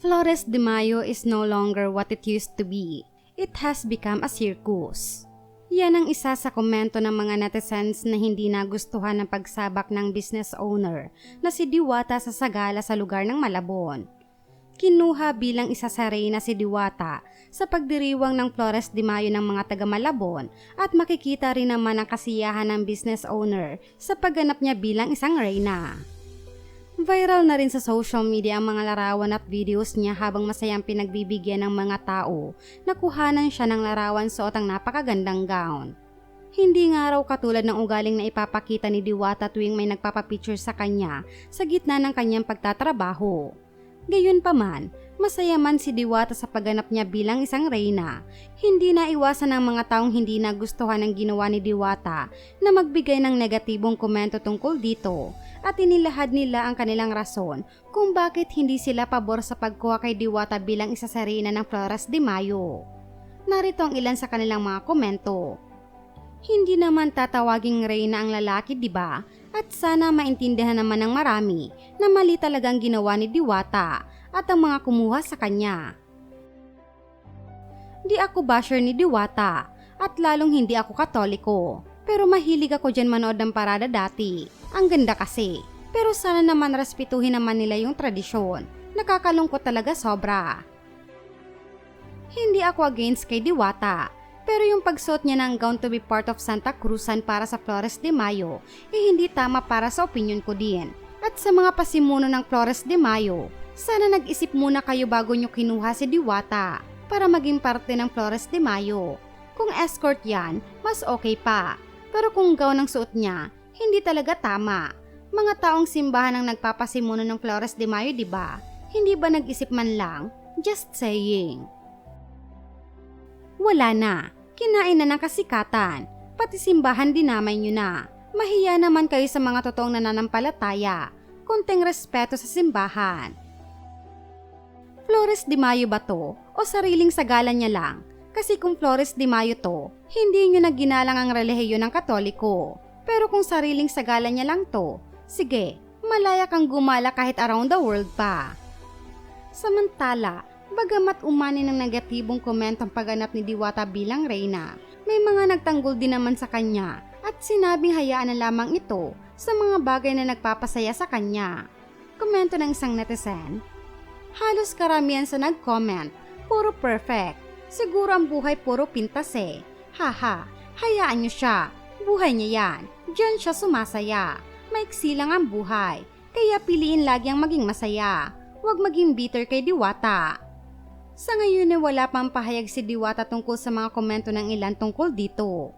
Flores de Mayo is no longer what it used to be. It has become a circus. Yan ang isa sa komento ng mga netizens na hindi nagustuhan ng pagsabak ng business owner na si Diwata sa Sagala sa lugar ng Malabon. Kinuha bilang isa sa reyna si Diwata sa pagdiriwang ng Flores de Mayo ng mga taga Malabon at makikita rin naman ang kasiyahan ng business owner sa pagganap niya bilang isang reyna. Viral na rin sa social media ang mga larawan at videos niya habang masayang pinagbibigyan ng mga tao na kuhanan siya ng larawan suot ang napakagandang gown. Hindi nga raw katulad ng ugaling na ipapakita ni Diwata tuwing may nagpapapicture sa kanya sa gitna ng kanyang pagtatrabaho. Gayunpaman, masaya man si Diwata sa pagganap niya bilang isang reyna. Hindi na iwasan ng mga taong hindi nagustuhan ang ginawa ni Diwata na magbigay ng negatibong komento tungkol dito at inilahad nila ang kanilang rason kung bakit hindi sila pabor sa pagkuha kay Diwata bilang isa sa reyna ng Flores de Mayo. Narito ang ilan sa kanilang mga komento. Hindi naman tatawaging reyna ang lalaki, di ba? At sana maintindihan naman ng marami na mali talagang ginawa ni Diwata at ang mga kumuha sa kanya. Di ako basher ni Diwata at lalong hindi ako katoliko. Pero mahilig ako dyan manood ng parada dati. Ang ganda kasi. Pero sana naman respetuhin naman nila yung tradisyon. Nakakalungkot talaga sobra. Hindi ako against kay Diwata. Pero yung pagsuot niya ng gown to be part of Santa Cruzan para sa Flores de Mayo, eh hindi tama para sa opinion ko din. At sa mga pasimuno ng Flores de Mayo, sana nag-isip muna kayo bago nyo kinuha si Diwata para maging parte ng Flores de Mayo. Kung escort yan, mas okay pa. Pero kung gown ang suot niya, hindi talaga tama. Mga taong simbahan ang nagpapasimuno ng Flores de Mayo, di ba? Hindi ba nag-isip man lang? Just saying. Wala na. Kinain na ng kasikatan. Pati simbahan dinamay nyo na. Mahiya naman kayo sa mga totoong nananampalataya. Kunting respeto sa simbahan. Flores de Mayo ba to? O sariling sagala niya lang? Kasi kung Flores de Mayo to, hindi nyo na ginalang ang relihiyon ng katoliko. Pero kung sariling sagala niya lang to, sige, malaya kang gumala kahit around the world pa. Samantala, bagamat umani ng negatibong komento ang pagganap ni Diwata bilang reyna, may mga nagtanggol din naman sa kanya at sinabing hayaan na lamang ito sa mga bagay na nagpapasaya sa kanya. Komento ng isang netizen, Halos karamihan sa nag-comment, puro perfect. Siguro ang buhay puro pintas eh. Haha, hayaan niyo siya. Buhay niya yan. Diyan siya sumasaya. Maiksi lang ang buhay. Kaya piliin lagi ang maging masaya. Huwag maging bitter kay Diwata. Sa ngayon ay wala pang pahayag si Diwata tungkol sa mga komento ng ilan tungkol dito.